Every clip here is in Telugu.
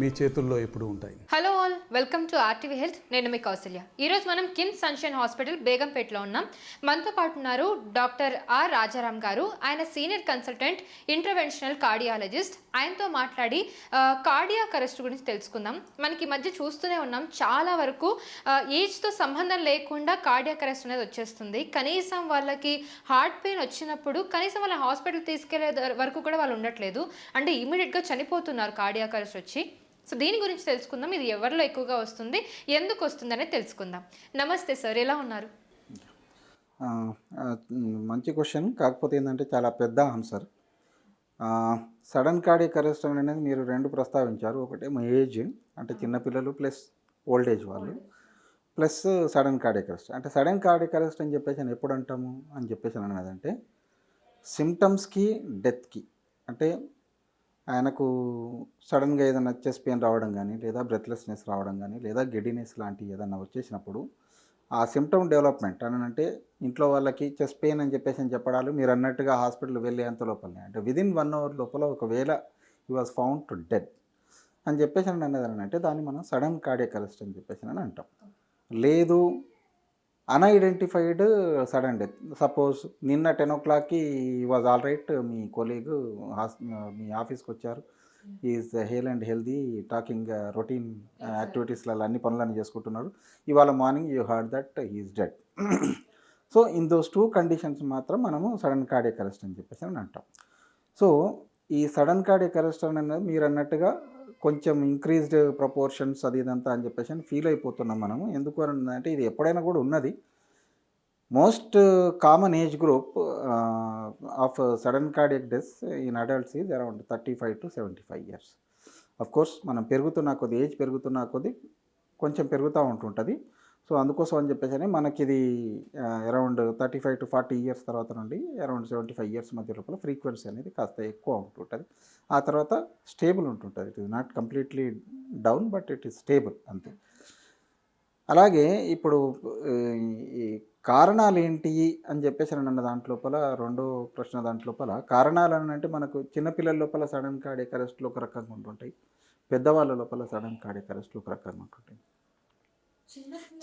మీ చేతుల్లో ఎప్పుడు ఉంటాయి. Hello all welcome to RTV health. నేను మీ కౌశల్య ఈరోజు మనం కిమ్స్ సన్షైన్ హాస్పిటల్ బేగంపేటలో ఉన్నాం. మనతో పాటు ఉన్నారు డాక్టర్ ఆర్ రాజారాం గారు. ఆయన సీనియర్ కన్సల్టెంట్ ఇంటర్వెన్షనల్ కార్డియాలజిస్ట్. ఆయనతో మాట్లాడి కార్డియాక్ అరెస్ట్ గురించి తెలుసుకుందాం. మనకి మధ్య చూస్తూనే ఉన్నాం. చాలా వరకు ఏజ్తో సంబంధం లేకుండా కార్డియాక్ అరెస్ట్ అనేది వచ్చేస్తుంది. కనీసం వాళ్ళకి హార్ట్ పెయిన్ వచ్చినప్పుడు కనీసం వాళ్ళ హాస్పిటల్ తీసుకెళ్ళే వరకు కూడా వాళ్ళు ఉండట్లేదు. అంటే ఇమీడియట్గా చనిపోతున్నారు కార్డియాక్ అరెస్ట్ వచ్చి. సో దీని గురించి తెలుసుకుందాం. ఇది ఎవరిలో ఎక్కువగా వస్తుంది? ఎందుకు వస్తుంది అనేది తెలుసుకుందాం. నమస్తే సార్ ఎలా ఉన్నారు? మంచి క్వశ్చన్ కాకపోతే ఏంటంటే చాలా పెద్ద ఆన్సర్ సడన్ కార్డియక్ అరెస్ట్ అనేది మీరు రెండు ప్రస్తావించారు. ఒకటేమో ఏజ్ అంటే చిన్నపిల్లలు ప్లస్ ఓల్డ్ ఏజ్ వాళ్ళు. ప్లస్ సడన్ కార్డియక్ అరెస్ట్ అంటే సడన్ కార్డియక్ అరెస్ట్ అని చెప్పేసి ఎప్పుడు అంటాము? అని చెప్పేసి అని అన్నదంటే సిమ్టమ్స్కి డెత్కి అంటే ఆయనకు సడన్గా ఏదైనా చెస్ట్ పెయిన్ రావడం కానీ లేదా బ్రెత్లెస్నెస్ రావడం కానీ లేదా గెడినెస్ లాంటివి ఏదైనా వచ్చేసినప్పుడు ఆ సిమ్టమ్ డెవలప్మెంట్ అని అంటే ఇంట్లో వాళ్ళకి చెస్ట్ పెయిన్ అని చెప్పేసి అని చెప్పడాలు మీరు అన్నట్టుగా హాస్పిటల్ వెళ్ళేంత లోపలనే. అంటే విదిన్ వన్ అవర్ లోపల ఒకవేళ ఈ వాజ్ ఫౌండ్ టు డెడ్ అని చెప్పేసి అని అన్నది అని అంటే దాన్ని మనం సడన్ కార్డియక్ అరెస్ట్ అని చెప్పేసి అని అంటాం. లేదు అన్ఐడెంటిఫైడ్ సడన్ డెత్ సపోజ్ నిన్న టెన్ ఓ క్లాక్కి వాజ్ ఆల్ రైట్ మీ కొలీగ్ హాస్ మీ ఆఫీస్కి వచ్చారు. Is hale and healthy talking routine యాక్టివిటీస్లలో అన్ని పనులన్నీ చేసుకుంటున్నారు ఇవాళ morning you heard that he is dead so in those two conditions మాత్రం మనము సడన్ కార్డియక్ అరెస్ట్ అని చెప్పేసి అని అంటాం. సో ఈ సడన్ కార్డియక్ అరెస్ట్ అనేది మీరు అన్నట్టుగా కొంచెం ఇంక్రీజ్డ్ ప్రపోర్షన్స్ అది ఇదంతా అని చెప్పేసి అని ఫీల్ అయిపోతున్నాం మనము. ఎందుకు అని అంటే ఇది ఎప్పుడైనా కూడా ఉన్నది. Most common age group of sudden cardiac death in adults is around thirty five to seventy five years of course మనం పెరుగుతున్న కొద్ది ఏజ్ పెరుగుతున్న కొద్ది కొంచెం పెరుగుతూ ఉంటుంటుంది. సో అందుకోసం అని చెప్పేసి మనకి ఇది around thirty five to forty years తర్వాత నుండి అరౌండ్ సెవెంటీ ఫైవ్ ఇయర్స్ మధ్య లోపల ఫ్రీక్వెన్సీ అనేది కాస్త ఎక్కువ ఉంటుంటుంది. ఆ తర్వాత stable ఉంటుంటుంది. It is not completely down but it is stable అంతే. అలాగే ఇప్పుడు ఈ కారణాలు ఏంటి అని చెప్పేసి అన్న దాంట్లోపల రెండో ప్రశ్న దాంట్లోపల కారణాలు అని అంటే మనకు చిన్నపిల్లల లోపల సడన్ కార్డియక్ అరెస్ట్లు ఒక రకంగా ఉంటుంటాయి. పెద్దవాళ్ళ లోపల సడన్ కార్డియక్ అరెస్ట్లు ఒక రకంగా ఉంటుంటాయి.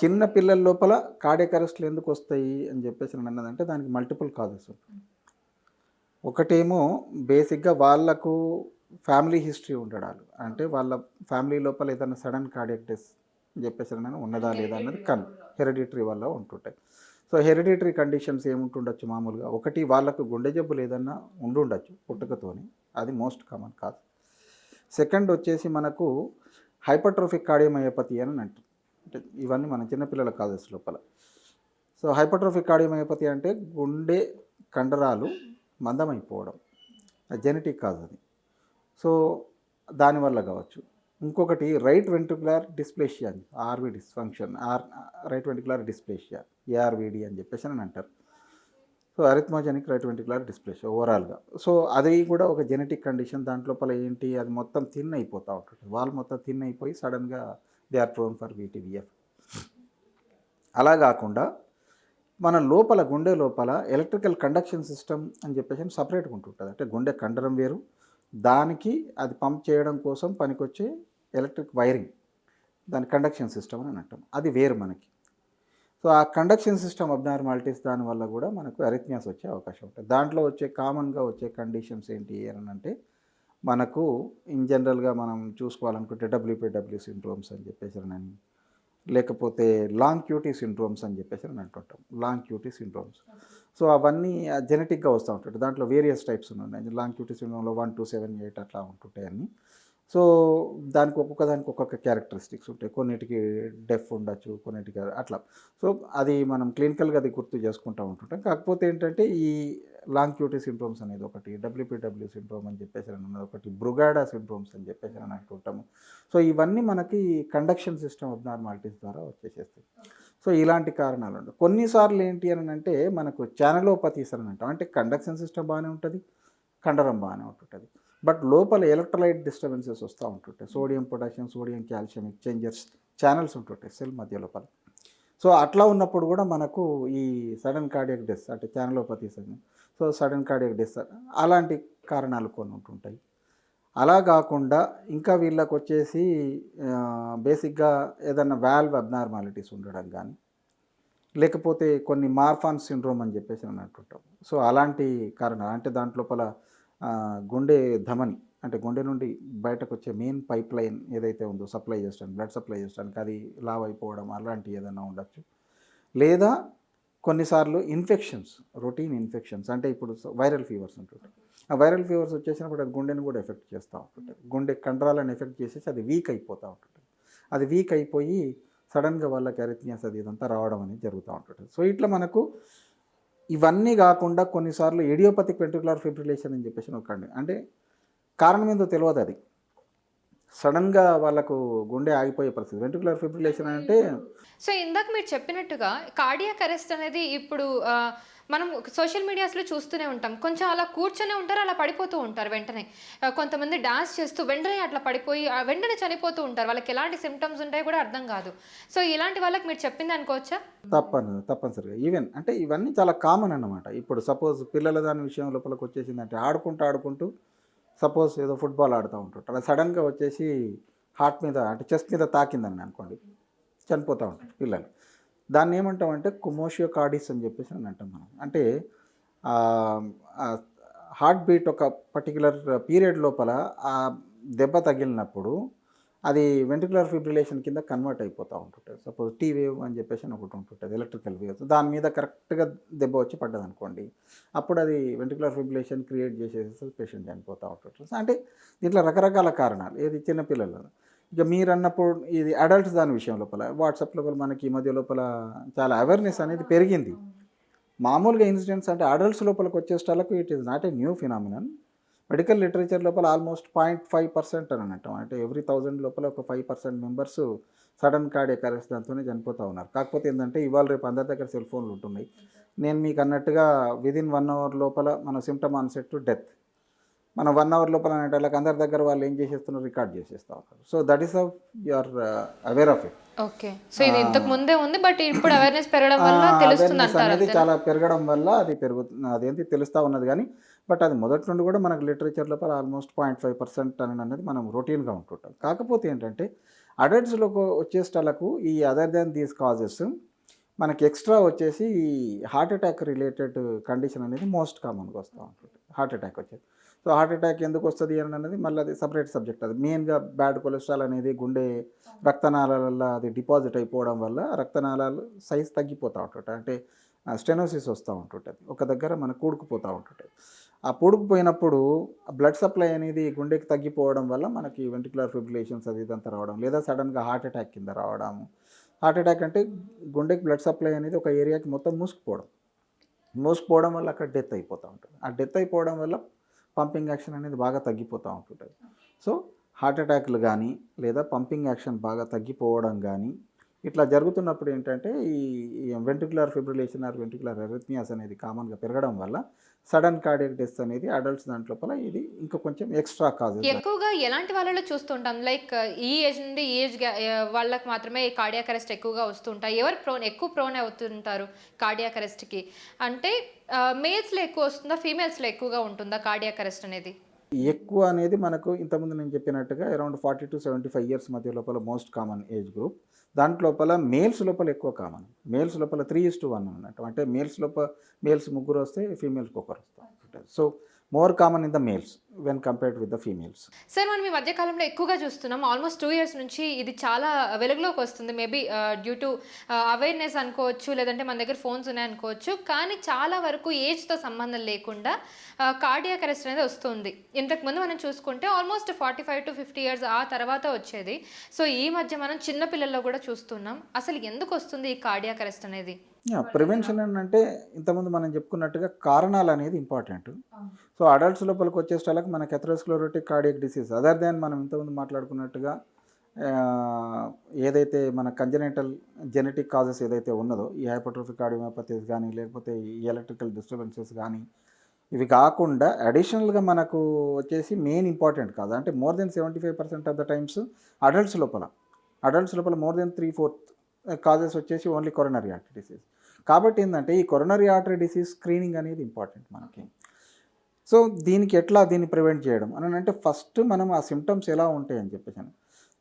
చిన్న పిల్లల లోపల కార్డియక్ అరెస్ట్లు ఎందుకు వస్తాయి అని చెప్పేసి అని అన్నదంటే దానికి మల్టిపుల్ కాజెస్ ఒకటేమో బేసిక్గా వాళ్ళకు ఫ్యామిలీ హిస్టరీ ఉండడాలు. అంటే వాళ్ళ ఫ్యామిలీ లోపల ఏదైనా సడన్ కార్డియక్ డెస్ అని చెప్పేసి అని ఉన్నదా లేదా అన్నది కన్ హెరిడిటరీ వల్ల ఉంటుంటాయి. సో హెరిడిటరీ కండిషన్స్ ఏముంటుండొచ్చు మామూలుగా? ఒకటి వాళ్ళకు గుండె జబ్బులు ఏదన్నా ఉండుండొచ్చు పుట్టుకతోని. అది మోస్ట్ కామన్ కాదు సెకండ్ వచ్చేసి మనకు హైపర్ట్రోఫిక్ కార్డియోమయోపతి అని అంటాం అంటే ఇవన్నీ మన చిన్నపిల్లల కాజెస్ లోపల. సో హైపర్ట్రోఫిక్ కార్డియోమయోపతి అంటే గుండె కండరాలు మందమైపోవడం. జెనెటిక్ కాజ్ అది. సో దానివల్ల కావచ్చు. ఇంకొకటి right ventricular dysplasia RV dysfunction or right ventricular dysplasia ARVD అని చెప్పేసి అని అంటారు. So arrhythmogenic right ventricular dysplasia ఓవరాల్గా. సో అది కూడా ఒక జెనెటిక్ కండిషన్ దాంట్లోపల ఏంటి అది మొత్తం థిన్ అయిపోతూ ఉంటుంది. వాళ్ళు మొత్తం థిన్ అయిపోయి సడన్గా they are prone for VT VF. అలా కాకుండా మన లోపల గుండె లోపల ఎలక్ట్రికల్ కండక్షన్ సిస్టమ్ అని చెప్పేసి సపరేట్గా ఉంటుంటుంది. అంటే గుండె కండరం వేరు. దానికి అది పంప్ చేయడం కోసం పనికొచ్చే ఎలక్ట్రిక్ వైరింగ్ దాని కండక్షన్ సిస్టమ్ అని అంటాం. అది వేరు మనకి. సో ఆ కండక్షన్ సిస్టమ్ అబ్నార్మాలిటీస్ దానివల్ల కూడా మనకు అరిథ్మియాస్ వచ్చే అవకాశం ఉంటుంది. దాంట్లో వచ్చే కామన్గా వచ్చే కండిషన్స్ ఏంటి అని అంటే మనకు ఇన్ జనరల్గా మనం చూసుకోవాలనుకుంటే డబ్ల్యూపీడబ్ల్యూ సిండ్రోమ్స్ అని చెప్పేసి అని లేకపోతే లాంగ్ క్యూటీ సిండ్రోమ్స్ అని చెప్పేసి అని అంటుంటాం. లాంగ్ క్యూటీ సిండ్రోమ్స్ సో అవన్నీ జెనెటిక్గా వస్తూ ఉంటాయి. దాంట్లో వేరియస్ టైప్స్ ఉన్నాయి. లాంగ్ క్యూటీ సిండ్రోమ్లో వన్ టూ సెవెన్ ఎయిట్ అట్లా ఉంటుంటాయి అన్నీ. సో దానికి ఒక్కొక్క దానికి ఒక్కొక్క క్యారెక్టరిస్టిక్స్ ఉంటాయి. కొన్నిటికి డెఫ్ ఉండొచ్చు కొన్నిటికి అట్లా. సో అది మనం క్లినికల్గా అది గుర్తు చేసుకుంటూ ఉంటుంటాం. కాకపోతే ఏంటంటే ఈ లాంగ్ క్యూటీ సిండ్రోమ్స్ అనేది ఒకటి డబ్ల్యూపీడబ్ల్యూ సిండ్రోమ్ అని చెప్పేసి అని ఒకటి బ్రుగాడా సిండ్రోమ్స్ అని చెప్పేసి అని అంటుంటాము సో ఇవన్నీ మనకి కండక్షన్ సిస్టమ్ అబ్నార్మాలిటీస్ ద్వారా వచ్చేసేస్తాయి. సో ఇలాంటి కారణాలు ఉండవు కొన్నిసార్లు ఏంటి అని అంటే మనకు ఛానలోపతీస్ అని అంటాం. అంటే కండక్షన్ సిస్టమ్ బాగానే ఉంటుంది కండరం బాగానే ఉంటుంటుంది. బట్ లోపల ఎలక్ట్రోలైట్ డిస్టర్బెన్సెస్ వస్తూ ఉంటుంటాయి. Sodium potassium sodium calcium exchangers channels ఉంటుంటాయి సెల్ మధ్య లోపల. సో అట్లా ఉన్నప్పుడు కూడా మనకు ఈ సడన్ కార్డియక్ డెస్ అంటే ఛానలోపతీస్ అని సో సడన్ కార్డియక్ డెత్ అలాంటి కారణాలు కొన్ని ఉంటుంటాయి. అలా కాకుండా ఇంకా వీళ్ళకి వచ్చేసి బేసిక్గా ఏదైనా వాల్వ్ అబ్నార్మాలిటీస్ ఉండడం కానీ లేకపోతే కొన్ని మార్ఫాన్ సిండ్రోమ్ అని చెప్పేసి అని అంటుంటాం. సో అలాంటి కారణాలు అంటే దాంట్లోపల గుండె ధమని అంటే గుండె నుండి బయటకు వచ్చే మెయిన్ పైప్ లైన్ ఏదైతే ఉందో సప్లై చేస్తాను బ్లడ్ సప్లై చేస్తానికి అది లావ్ అయిపోవడం అలాంటి ఏదైనా ఉండొచ్చు. లేదా కొన్నిసార్లు ఇన్ఫెక్షన్స్ రొటీన్ ఇన్ఫెక్షన్స్ అంటే ఇప్పుడు వైరల్ ఫీవర్స్ ఉంటుంటాయి ఆ వైరల్ ఫీవర్స్ వచ్చేసినప్పుడు అది గుండెని కూడా ఎఫెక్ట్ చేస్తూ ఉంటుంటుంది గుండె కండరాలను ఎఫెక్ట్ చేసేసి అది వీక్ అయిపోతూ ఉంటుంది అది వీక్ అయిపోయి సడన్గా వాళ్ళకి అరిథ్మియాస్ అది ఇదంతా రావడం అనేది జరుగుతూ ఉంటుంది సో ఇట్లా మనకు ఇవన్నీ కాకుండా కొన్నిసార్లు ఎడియోపతిక్ వెంట్రికులర్ ఫిబ్రిలేషన్ అని చెప్పేసి ఒక అంటే కారణం ఏందో తెలియదు అది. సడన్గా వాళ్ళకు గుండె ఆగిపోయే పరిస్థితి. వెంట్రుకులర్ ఫిబ్రిలేషన్ అంటే సో ఇందాక మీరు చెప్పినట్టుగా కార్డియాక్ అరెస్ట్ అనేది ఇప్పుడు మనం సోషల్ మీడియాస్లో చూస్తూనే ఉంటాం. కొంచెం అలా కూర్చొనే ఉంటారు అలా పడిపోతూ ఉంటారు వెంటనే. కొంతమంది డాన్స్ చేస్తూ వెంటనే అట్లా పడిపోయి ఆ, వెంటనే చనిపోతూ ఉంటారు. వాళ్ళకి ఎలాంటి సిమ్టమ్స్ ఉంటాయో కూడా అర్థం కాదు. సో ఇలాంటి వాళ్ళకి మీరు చెప్పింది అనుకోవచ్చా? తప్పని తప్పనిసరిగా. ఈవెన్ అంటే ఇవన్నీ చాలా కామన్ అన్నమాట. ఇప్పుడు సపోజ్ పిల్లల దాని విషయం లోపలికి వచ్చేసిందంటే ఆడుకుంటూ ఆడుకుంటూ సపోజ్ ఏదో ఫుట్బాల్ ఆడుతూ ఉంటుంటారు అది సడన్గా వచ్చేసి హార్ట్ మీద అంటే చెస్ట్ మీద తాకిందని అనుకోండి. చనిపోతూ ఉంటారు పిల్లలు. దాన్ని ఏమంటామంటే కుమోషియో కార్డిస్ అని చెప్పేసి అని అంటాం మనం. అంటే హార్ట్ బీట్ ఒక పర్టికులర్ పీరియడ్ లోపల ఆ దెబ్బ తగిలినప్పుడు అది వెంటికులర్ ఫిబ్రిలేషన్ కింద కన్వర్ట్ అయిపోతూ ఉంటుంటుంది. సపోజ్ టీ వేవ్ అని చెప్పేసి ఒకటి ఉంటుంటుంది ఎలక్ట్రికల్ వేవ్స్. దాని మీద కరెక్ట్గా దెబ్బ వచ్చి పడ్డది అనుకోండి అప్పుడు అది వెంటికులర్ ఫిబ్రిలేషన్ క్రియేట్ చేసేసి పేషెంట్ చనిపోతూ ఉంటుంటుంది. అంటే దీంట్లో రకరకాల కారణాలు ఏది చిన్నపిల్లలు ఇక మీరు అన్నప్పుడు ఇది అడల్ట్స్ దాని విషయం లోపల వాట్సాప్ లోపల మనకి ఈ మధ్య లోపల చాలా అవేర్నెస్ అనేది పెరిగింది. మామూలుగా ఇన్సిడెంట్స్ అంటే అడల్ట్స్ లోపలికి వచ్చేస్టాలకు it is not a new phenomenon. Medical literature లోపల ఆల్మోస్ట్ పాయింట్ ఫైవ్ పర్సెంట్ అని అంటాం అంటే ఎవ్రీ థౌజండ్ లోపల ఒక five percent members sudden cardiac arrest దాంతోనే చనిపోతూ ఉన్నారు. కాకపోతే ఏంటంటే ఇవాళ రేపు అందరి దగ్గర సెల్ ఫోన్లు ఉంటున్నాయి. నేను మీకు అన్నట్టుగా విదిన్ వన్ అవర్ లోపల మన సిమ్టమ్ ఆన్సెట్ టు డెత్ మన వన్ అవర్ లోపల అనేటోళ్ళకి అందరి దగ్గర వాళ్ళు ఏం చేసేస్తున్నారు? రికార్డ్ చేసేస్తూ ఉన్నారు. So that is you are aware of it okay so ఇది ఇంతకు ముందే ఉంది బట్ ఇప్పుడు అవేర్నెస్ పెరగడం వల్ల తెలుస్తుంది అనేది? చాలా పెరగడం వల్ల అది పెరుగుతుంది అదేంటి తెలుస్తూ ఉన్నది. కానీ బట్ అది మొదటి నుండి కూడా మనకు లిటరేచర్ లోపల ఆల్మోస్ట్ పాయింట్ ఫైవ్ పర్సెంట్ అని అనేది మనం రొటీన్గా ఉంటుంటాం. కాకపోతే ఏంటంటే అడల్ట్స్లో వచ్చేస్టలకు ఈ అదర్ దాన్ దీస్ కాజెస్ మనకి ఎక్స్ట్రా వచ్చేసి ఈ హార్ట్ అటాక్ రిలేటెడ్ కండిషన్ అనేది మోస్ట్ కామన్గా వస్తూ ఉంటుంది. హార్ట్ అటాక్ వచ్చేది. సో హార్ట్ అటాక్ ఎందుకు వస్తుంది అని అనేది మళ్ళీ అది సపరేట్ సబ్జెక్ట్ అది. మెయిన్గా బ్యాడ్ కొలెస్ట్రాల్ అనేది గుండె రక్తనాళాలలో అది డిపాజిట్ అయిపోవడం వల్ల రక్తనాళాలు సైజ్ తగ్గిపోతూ ఉంటుంటాయి. అంటే స్టెనోసిస్ వస్తూ ఉంటుంటుంది. ఒక దగ్గర మనకు కూడుకుపోతూ ఉంటుంటుంది. ఆ పూడుకుపోయినప్పుడు బ్లడ్ సప్లై అనేది గుండెకి తగ్గిపోవడం వల్ల మనకి వెంటికులర్ ఫిబ్రిలేషన్స్ అది ఇదంతా రావడం లేదా సడన్గా హార్ట్ అటాక్ కింద రావడం. హార్ట్ అటాక్ అంటే గుండెకి బ్లడ్ సప్లై అనేది ఒక ఏరియాకి మొత్తం మూసుకుపోవడం. మూసుకుపోవడం వల్ల అక్కడ డెత్ అయిపోతూ ఉంటుంది. ఆ డెత్ అయిపోవడం వల్ల పంపింగ్ యాక్షన్ అనేది బాగా తగ్గిపోతూ ఉంటుంటుంది. సో హార్ట్ అటాక్లు కానీ లేదా పంపింగ్ యాక్షన్ బాగా తగ్గిపోవడం కానీ ఇట్లా జరుగుతున్నప్పుడు ఏంటంటే ఈ ventricular fibrillation or ventricular arrhythmias అనేది కామన్గా పెరగడం వల్ల సడన్ కార్డియక్ డెత్ అనేది అడల్ట్స్ దాంట్లోపల ఇది ఇంకా కొంచెం ఎక్స్ట్రా కాజెస్ ఎక్కువగా ఎలాంటి వాళ్ళలో చూస్తుంటాం? లైక్ ఈ ఏజ్ నుండి ఈ ఏజ్ వాళ్ళకి మాత్రమే కార్డియాక్ అరెస్ట్ ఎక్కువగా వస్తుంటాయి. ఎవరు ప్రోన్ ఎక్కువ ప్రోన్ అవుతుంటారు కార్డియాక్ అరెస్ట్కి? అంటే మేల్స్లో ఎక్కువ వస్తుందా? ఫీమేల్స్లో ఎక్కువగా ఉంటుందా కార్డియాక్ అరెస్ట్ అనేది? ఎక్కువ అనేది మనకు ఇంతకుముందు నేను చెప్పినట్టుగా around forty to seventy five years మధ్య లోపల మోస్ట్ కామన్ ఏజ్ గ్రూప్. దాంట్ లోపల మేల్స్ లోపల ఎక్కువ కామన్. మేల్స్ లోపల త్రీ ఇస్ టు వన్ అన్నట్టు. అంటే మేల్స్ లోపల మేల్స్ ముగ్గురు వస్తే ఫీమేల్స్కి ఒకరు వస్తారు. So more common in the males when compared with the females sir మనం ఈ మధ్యకాలంలో ఎక్కువగా చూస్తున్నాం. ఆల్మోస్ట్ టూ ఇయర్స్ నుంచి ఇది చాలా వెలుగులోకి వస్తుంది. మేబీ డ్యూ టు అవేర్నెస్ అనుకోవచ్చు లేదంటే మన దగ్గర ఫోన్స్ ఉన్నాయి అనుకోవచ్చు. కానీ చాలా వరకు ఏజ్తో సంబంధం లేకుండా uh, కార్డియాక్ అరెస్ట్ అనేది వస్తుంది. ఇంతకుముందు మనం చూసుకుంటే almost forty five to fifty years ఆ తర్వాత వచ్చేది. సో ఈ మధ్య మనం చిన్న పిల్లల్లో కూడా చూస్తున్నాం. అసలు ఎందుకు వస్తుంది ఈ కార్డియాక్ అరెస్ట్ అనేది? ప్రివెన్షన్ అంటే ఇంతకుముందు మనం చెప్పుకున్నట్టుగా కారణాలు అనేది ఇంపార్టెంట్ సో అడల్ట్స్ లోపలికి వచ్చేస్టాలకు మనకి atherosclerotic cardiac disease other than మనం ఇంతకుముందు మాట్లాడుకున్నట్టుగా ఏదైతే మన కంజనైటల్ జెనెటిక్ కాజెస్ ఏదైతే ఉన్నదో ఈ హైపర్ట్రోఫిక్ కార్డియోమోపతీస్ కానీ లేకపోతే ఈ ఎలక్ట్రికల్ డిస్టర్బెన్సెస్ కానీ ఇవి కాకుండా అడిషనల్గా మనకు వచ్చేసి మెయిన్ ఇంపార్టెంట్ కాదు. అంటే more than seventy five percent of the times adults లోపల అడల్ట్స్ లోపల more than three fourth causes వచ్చేసి ఓన్లీ కొరనరీ హార్ట్ డిసీజ్ కాబట్టి ఏంటంటే ఈ కొరనరీ ఆర్టరీ డిసీజ్ స్క్రీనింగ్ అనేది ఇంపార్టెంట్ మనకి. సో దీనికి ఎట్లా దీన్ని ప్రివెంట్ చేయడం? అని అంటే ఫస్ట్ మనం ఆ సిమ్టమ్స్ ఎలా ఉంటాయి అని. చెప్పేసి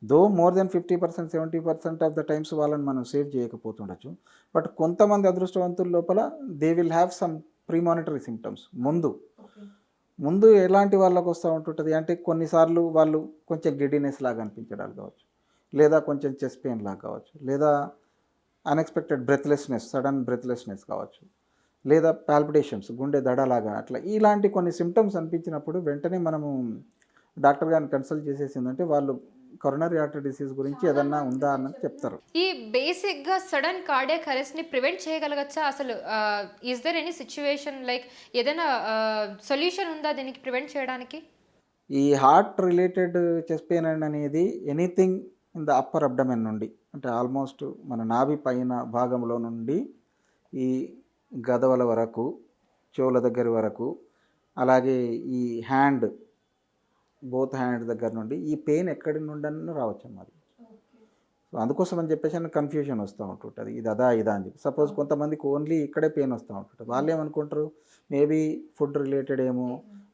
though more than fifty percent seventy percent of the times వాళ్ళని మనం సేవ్ చేయకపోతుండొచ్చు. బట్ కొంతమంది అదృష్టవంతుల లోపల they will have some premonitory symptoms ముందు. ముందు ఎలాంటి వాళ్ళకు వస్తూ ఉంటుంటుంది? అంటే కొన్నిసార్లు వాళ్ళు కొంచెం గిడ్డినెస్ లాగా అనిపించడాలు కావచ్చు. లేదా కొంచెం చెస్ట్ పెయిన్ లాగా కావచ్చు. లేదా అన్ఎక్స్పెక్టెడ్ బ్రెత్లెస్నెస్ సడన్ బ్రెత్లెస్నెస్ కావచ్చు. లేదా పాల్పిటేషన్స్ గుండె దడలాగా అట్లా ఇలాంటి కొన్ని సిమ్టమ్స్ అనిపించినప్పుడు వెంటనే మనము డాక్టర్ గారిని కన్సల్ట్ చేసేసిందంటే వాళ్ళు కరోనరీ ఆర్టరీ డిసీజ్ గురించి ఏదన్నా ఉందా అన్నది చెప్తారు. ఈ బేసిక్గా సడన్ కార్డియాక్ అరెస్ట్ని ప్రివెంట్ చేయగలగచ్చా? అసలు is there any situation like ఏదైనా సొల్యూషన్ ఉందా దీనికి ప్రివెంట్ చేయడానికి? ఈ హార్ట్ రిలేటెడ్ చెస్ట్ పెయిన్ అనేది anything in the upper abdomen నుండి అంటే ఆల్మోస్ట్ మన నాభి పైన భాగంలో నుండి ఈ గదవల వరకు చెవుల దగ్గర వరకు అలాగే ఈ హ్యాండ్ బోత్ హ్యాండ్ దగ్గర నుండి ఈ పెయిన్ ఎక్కడి నుండి రావచ్చు అన్నది సో అందుకోసం అని చెప్పేసి అని కన్ఫ్యూజన్ వస్తూ ఉంటుంటుంది. ఇది అదా ఇదా అని చెప్పి. సపోజ్ కొంతమందికి ఓన్లీ ఇక్కడే పెయిన్ వస్తూ ఉంటుంది వాళ్ళు ఏమనుకుంటారు మేబీ ఫుడ్ రిలేటెడ్ ఏమో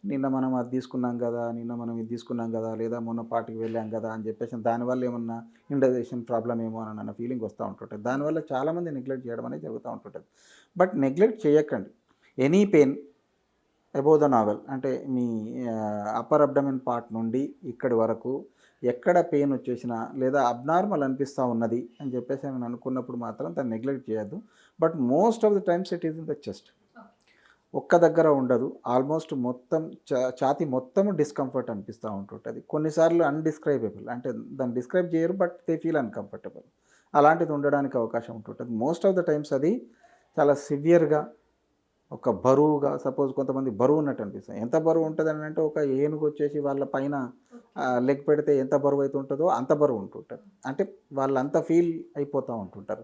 నిన్న మనం అది తీసుకున్నాం కదా నిన్న మనం ఇది తీసుకున్నాం కదా లేదా మొన్న పార్టీకి వెళ్ళాం కదా అని చెప్పేసి దానివల్ల ఏమన్నా ఇండైజేషన్ ప్రాబ్లం ఏమో అని అన్న ఫీలింగ్ వస్తూ ఉంటుంటుంది. దానివల్ల చాలామంది నెగ్లెక్ట్ చేయడం అనేది జరుగుతూ ఉంటుంటుంది. బట్ నెగ్లెక్ట్ చేయకండి. Any pain above the navel అంటే మీ అప్పర్ అబ్డమిన్ పార్ట్ నుండి ఇక్కడి వరకు ఎక్కడ పెయిన్ వచ్చేసినా లేదా అబ్నార్మల్ అనిపిస్తూ ఉన్నది అని చెప్పేసి నేను అనుకున్నప్పుడు మాత్రం దాన్ని నెగ్లెక్ట్ చేయొద్దు. But most of the times it is in the chest ఒక్క దగ్గర ఉండదు. ఆల్మోస్ట్ మొత్తం చా- ఛాతీ మొత్తం డిస్కంఫర్ట్ అనిపిస్తూ ఉంటుంటుంది. కొన్నిసార్లు అన్డిస్క్రైబుల్ అంటే దాన్ని డిస్క్రైబ్ చేయరు బట్ దే ఫీల్ అన్కంఫర్టబుల్ అలాంటిది ఉండడానికి అవకాశం ఉంటుంటుంది. మోస్ట్ ఆఫ్ ద టైమ్స్ అది చాలా సివియర్గా ఒక బరువుగా సపోజ్ కొంతమంది బరువు ఉన్నట్టు అనిపిస్తుంది ఎంత బరువు ఉంటుంది అని అంటే ఒక ఏనుగు వచ్చేసి వాళ్ళ పైన లెగ్ పెడితే ఎంత బరువు అయితే ఉంటుందో అంత బరువు ఉంటుంటుంది. అంటే వాళ్ళంతా ఫీల్ అయిపోతూ ఉంటుంటారు.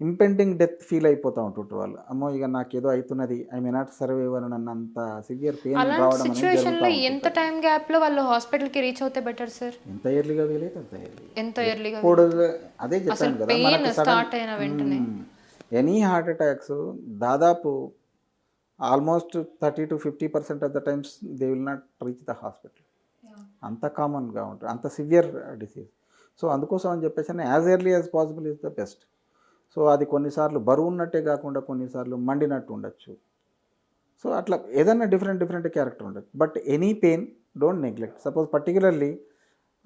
ఇంపెండింగ్ డెత్ ఫీల్ అయిపోతూ ఉంటుంటారు వాళ్ళు. అమ్మో ఇక నాకు ఏదో అవుతున్నది ఐ మే నాట్ సర్వైవ్ అని అన్నంత సివియర్ పెయిన్ రావడం సిచ్యువేషన్లో ఎంత టైం గ్యాప్లో వాళ్ళు హాస్పిటల్కి రీచ్ అవుతే బెటర్ సార్ ఎంత ఎర్లీగా వీలైతే అంత ఎర్లీ ఎంత ఎర్లీగా ఇప్పుడు అదే చెప్పాను కదా మనకు start అయిన వెంటనే. ఎనీ హార్ట్ అటాక్స్ దాదాపు almost thirty to fifty percent of the times they will not reach the hospital అంత కామన్గా ఉంటుంది అంత సివియర్ డిసీజ్ సో అందుకోసం అని చెప్పేసి as early as possible is the best so అది కొన్నిసార్లు బరువు ఉన్నట్టే కాకుండా కొన్నిసార్లు మండినట్టు ఉండొచ్చు. సో అట్లా ఏదైనా డిఫరెంట్ డిఫరెంట్ క్యారెక్టర్ ఉండదు but any pain don't neglect. Suppose particularly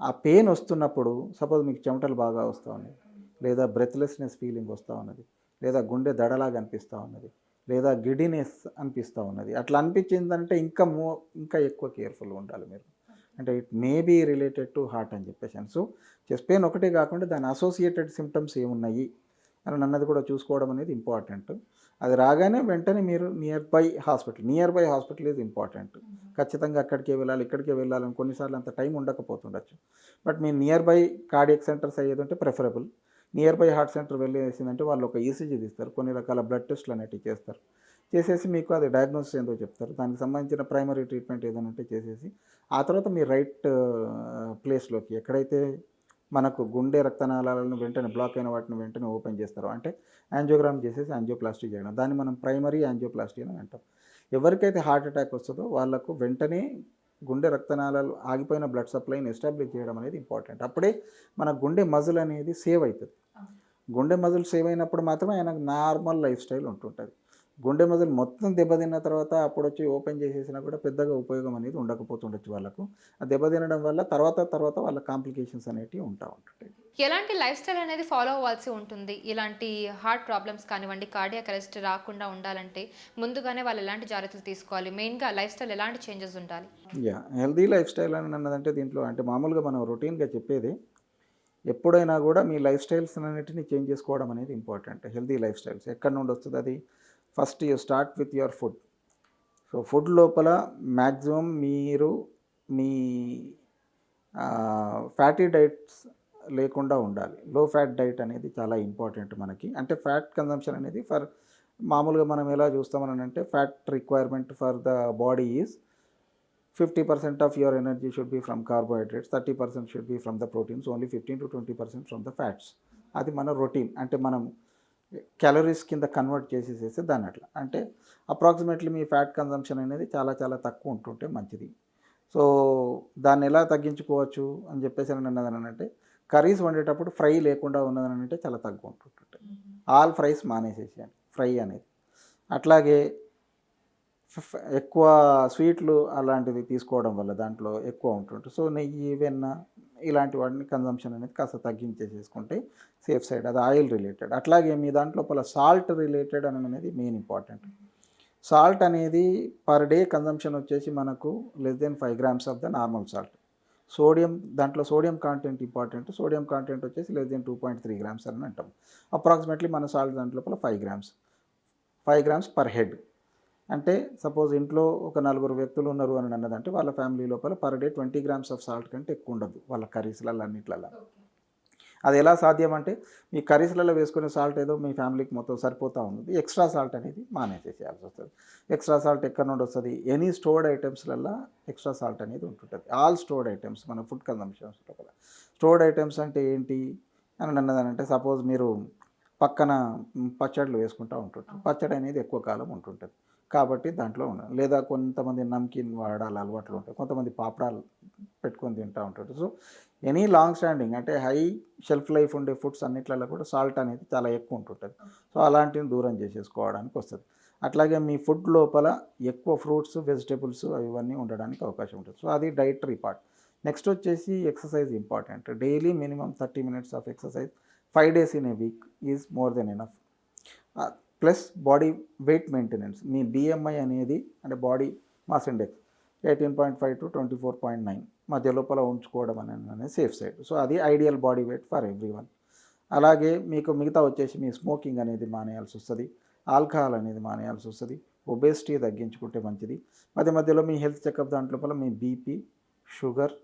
ఆ పెయిన్ వస్తున్నప్పుడు సపోజ్ మీకు చెమటలు బాగా వస్తూ ఉన్నాయి లేదా బ్రెత్లెస్నెస్ ఫీలింగ్ వస్తూ ఉన్నది లేదా గుండె దడలాగా అనిపిస్తూ ఉన్నది లేదా గిడినెస్ అనిపిస్తూ ఉన్నది అట్లా అనిపించిందంటే ఇంకా మో ఇంకా ఎక్కువ కేర్ఫుల్గా ఉండాలి మీరు. అంటే it may be related to heart అని చెప్పేసి. సో చెస్ట్ పెయిన్ ఒకటే కాకుండా దాని అసోసియేటెడ్ సిమ్టమ్స్ ఏమున్నాయి? అని అన్నది కూడా చూసుకోవడం అనేది ఇంపార్టెంట్. అది రాగానే వెంటనే మీరు nearby hospital nearby hospital is important. ఖచ్చితంగా అక్కడికే వెళ్ళాలి ఇక్కడికే వెళ్ళాలని కొన్నిసార్లు అంత టైం ఉండకపోతుండొచ్చు. బట్ మీ నియర్ బై కార్డియక్ సెంటర్స్ అయ్యేది ఉంటే preferable nearby heart centre వెళ్ళేసిందంటే వాళ్ళు ఒక ఈసీజీ తీస్తారు కొన్ని రకాల బ్లడ్ టెస్ట్లు అనేటివి చేస్తారు. చేసేసి మీకు అది డయాగ్నోసిస్ ఏందో చెప్తారు. దానికి సంబంధించిన ప్రైమరీ ట్రీట్మెంట్ ఏదైనా ఉంటే చేసేసి ఆ తర్వాత మీ రైట్ ప్లేస్లోకి ఎక్కడైతే మనకు గుండె రక్తనాళాలను వెంటనే బ్లాక్ అయిన వాటిని వెంటనే ఓపెన్ చేస్తారు. అంటే యాంజియోగ్రామ్ చేసేసి యాంజియోప్లాస్టీ చేయడం. దాన్ని మనం ప్రైమరీ యాంజియోప్లాస్టీ అని అంటాం. ఎవరికైతే హార్ట్ అటాక్ వస్తుందో వాళ్ళకు వెంటనే గుండె రక్తనాళాలు ఆగిపోయిన బ్లడ్ సప్లైని ఎస్టాబ్లిష్ చేయడం అనేది ఇంపార్టెంట్ అప్పుడే మన గుండె మజిల్ అనేది సేవ్ అవుతుంది. గుండె మజిల్ సేవ్ అయినప్పుడు మాత్రమే ఆయనకు నార్మల్ లైఫ్ స్టైల్ ఉంటుంటుంది. గుండె మజిల్ మొత్తం దెబ్బతిన్న తర్వాత అప్పుడు వచ్చి ఓపెన్ చేసేసినా కూడా పెద్దగా ఉపయోగం అనేది ఉండకపోతుండొచ్చు వాళ్ళకు. ఆ దెబ్బతినడం వల్ల తర్వాత తర్వాత వాళ్ళ కాంప్లికేషన్స్ అనేటివి ఉంటా ఉంటుంటాయి. ఎలాంటి లైఫ్ స్టైల్ అనేది ఫాలో అవ్వాల్సి ఉంటుంది? ఇలాంటి హార్ట్ ప్రాబ్లమ్స్ కానివ్వండి కార్డియాక్ అరెస్ట్ రాకుండా ఉండాలంటే ముందుగానే వాళ్ళు ఎలాంటి జాగ్రత్తలు తీసుకోవాలి? మెయిన్గా లైఫ్ స్టైల్ ఎలాంటి చేంజెస్ ఉండాలి? యా హెల్దీ లైఫ్ స్టైల్ అని అన్నదంటే దీంట్లో అంటే మామూలుగా మనం రొటీన్గా చెప్పేది ఎప్పుడైనా కూడా మీ లైఫ్ స్టైల్స్ అన్నిటిని చేంజ్ చేసుకోవడం అనేది ఇంపార్టెంట్. హెల్దీ లైఫ్ స్టైల్స్ ఎక్కడి నుండి వస్తుంది అది? First you start with your food. So food లోపల మ్యాక్సిమం మీరు మీ ఫ్యాటీ డైట్స్ లేకుండా ఉండాలి. లో ఫ్యాట్ డైట్ అనేది చాలా ఇంపార్టెంట్ మనకి. అంటే ఫ్యాట్ కన్సంప్షన్ అనేది ఫర్ మామూలుగా మనం ఎలా చూస్తామని అంటే fat requirement for the body is fifty percent of your energy should be from carbohydrates thirty percent should be from the proteins only fifteen to twenty percent from the fats. అది మన రొటీన్. అంటే మనం క్యాలరీస్ కింద కన్వర్ట్ చేసేసేసి దాన్ని అట్లా. అంటే అప్రాక్సిమేట్లీ మీ ఫ్యాట్ కన్జంప్షన్ అనేది చాలా చాలా తక్కువ ఉంటుంటే మంచిది. సో దాన్ని ఎలా తగ్గించుకోవచ్చు అని చెప్పేసి అని అంటే కర్రీస్ వండేటప్పుడు ఫ్రై లేకుండా ఉన్నదని అంటే చాలా తక్కువ ఉంటుంటుంది ఆల్ ఫ్రైస్ మానేసేసేయండి ఫ్రై అనేది. అట్లాగే ఎక్కువ స్వీట్లు అలాంటివి తీసుకోవడం వల్ల దాంట్లో ఎక్కువ ఉంటుంటుంది. సో నెయ్యి వెన్న ఇలాంటి వాటిని కన్జంప్షన్ అనేది కాస్త తగ్గించేసేసుకుంటే సేఫ్ సైడ్ అది ఆయిల్ రిలేటెడ్ అట్లాగే మీ దాంట్లో సాల్ట్ రిలేటెడ్ అని అనేది మెయిన్ ఇంపార్టెంట్ సాల్ట్ అనేది పర్ డే కన్జంప్షన్ వచ్చేసి మనకు less than five grams of the normal salt sodium దాంట్లో sodium content important sodium content వచ్చేసి less than two point three grams అని అంటాం. అప్రాక్సిమేట్లీ మన సాల్ట్ దాంట్లో five grams five grams per head అంటే సపోజ్ ఇంట్లో ఒక నలుగురు వ్యక్తులు ఉన్నారు అని అన్నదంటే వాళ్ళ ఫ్యామిలీ లోపల per day twenty grams of salt కంటే ఎక్కువ ఉండదు వాళ్ళ కర్రీస్లలో అన్నిట్లలో. అది ఎలా సాధ్యం అంటే మీ కర్రీస్లలో వేసుకునే సాల్ట్ ఏదో మీ ఫ్యామిలీకి మొత్తం సరిపోతూ ఉంది ఎక్స్ట్రా సాల్ట్ అనేది మానేసేసేయాల్సి వస్తుంది. ఎక్స్ట్రా సాల్ట్ ఎక్కడ నుండి వస్తుంది? ఎనీ స్టోర్డ్ ఐటమ్స్లలో ఎక్స్ట్రా సాల్ట్ అనేది ఉంటుంటుంది. ఆల్ స్టోర్డ్ ఐటమ్స్ మన ఫుడ్ కన్జంప్షన్స్ లోపల. స్టోర్డ్ ఐటమ్స్ అంటే ఏంటి? అని అన్నదానంటే సపోజ్ మీరు పక్కన మ్, పచ్చళ్ళు వేసుకుంటూ ఉంటుంటారు పచ్చడి అనేది ఎక్కువ కాలం ఉంటుంటుంది. కాబట్టి దాంట్లో ఉండాలి లేదా కొంతమంది నమ్కిన్ వాడాలి అలవాట్లు ఉంటాయి. కొంతమంది పాపడాలు పెట్టుకొని తింటూ ఉంటారు సో ఎనీ లాంగ్ స్టాండింగ్ అంటే హై షెల్ఫ్ లైఫ్ ఉండే ఫుడ్స్ అన్నిట్లలో కూడా సాల్ట్ అనేది చాలా ఎక్కువ ఉంటుంటుంది. సో అలాంటివి దూరం చేసేసుకోవడానికి వస్తుంది. అట్లాగే మీ ఫుడ్ లోపల ఎక్కువ ఫ్రూట్స్ వెజిటేబుల్స్ ఇవన్నీ ఉండడానికి అవకాశం ఉంటుంది. సో అది డైటరీ పార్ట్. నెక్స్ట్ వచ్చేసి exercise important. Daily minimum thirty minutes of exercise five days in a week is more than enough. Plus body weight maintenance. Me BMI అనేది అంటే body mass index eighteen point five to twenty four point nine మధ్య లోపల ఉంచుకోవడం అనేది సేఫ్ సైడ్. సో అది ideal body weight for everyone అలాగే మీకు మిగతా వచ్చేసి మీ స్మోకింగ్ అనేది మానేయాల్సి వస్తుంది ఆల్కహాల్ అనేది మానేయాల్సి వస్తుంది ఒబేసిటీ తగ్గించుకుంటే మంచిది. మధ్య మధ్యలో మీ హెల్త్ చెకప్ దాంట్లో మీ బీపీ షుగర్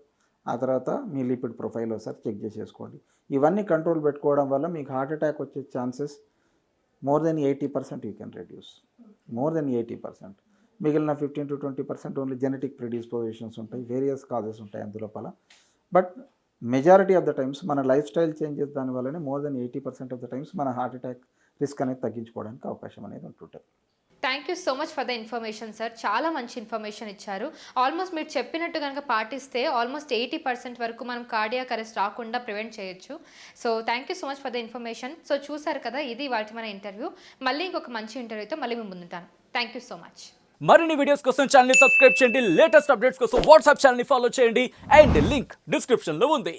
ఆ తర్వాత మీ లిపిడ్ ప్రొఫైల్ ఒకసారి చెక్ చేసేసుకోండి. ఇవన్నీ కంట్రోల్ పెట్టుకోవడం వల్ల మీకు హార్ట్ అటాక్ వచ్చే chances more than eighty percent you can reduce. More than eighty percent. మిగిలిన fifteen to twenty percent only genetic predispositions ఉంటాయి వేరియస్ కాజెస్ ఉంటాయి అందులోపల but majority of the times మన లైఫ్ స్టైల్ చేంజెస్ దానివల్లనే more than eighty percent of the times మన హార్ట్ అటాక్ రిస్క్ అనేది తగ్గించుకోవడానికి అవకాశం అనేది ఉంటుంటుంది thank you so much for the information sir చాలా మంచి ఇన్ఫర్మేషన్ ఇచ్చారు. ఆల్మోస్ట్ మీరు చెప్పినట్టు కనుక పాటిస్తే ఆల్మోస్ట్ ఎయిటీ పర్సెంట్ వరకు మనం కార్డియాక్ అరెస్ట్ రాకుండా ప్రివెంట్ చేయొచ్చు. So thank you so much for the information so చూసారు కదా ఇది వాటి మన ఇంటర్వ్యూ మళ్ళీ ఇంకొక మంచి ఇంటర్వ్యూతో మళ్ళీ మేము ముందుంటాను థ్యాంక్ యూ సో మచ్ మరిన్ని వీడియోస్ కోసం ఛానల్ సబ్స్క్రైబ్ చేయండి. లేటెస్ట్ అప్డేట్స్ కోసం వాట్సాప్ ఛానల్ ఫాలో చేయండి. అండ్ లింక్ డిస్క్రిప్షన్లో ఉంది.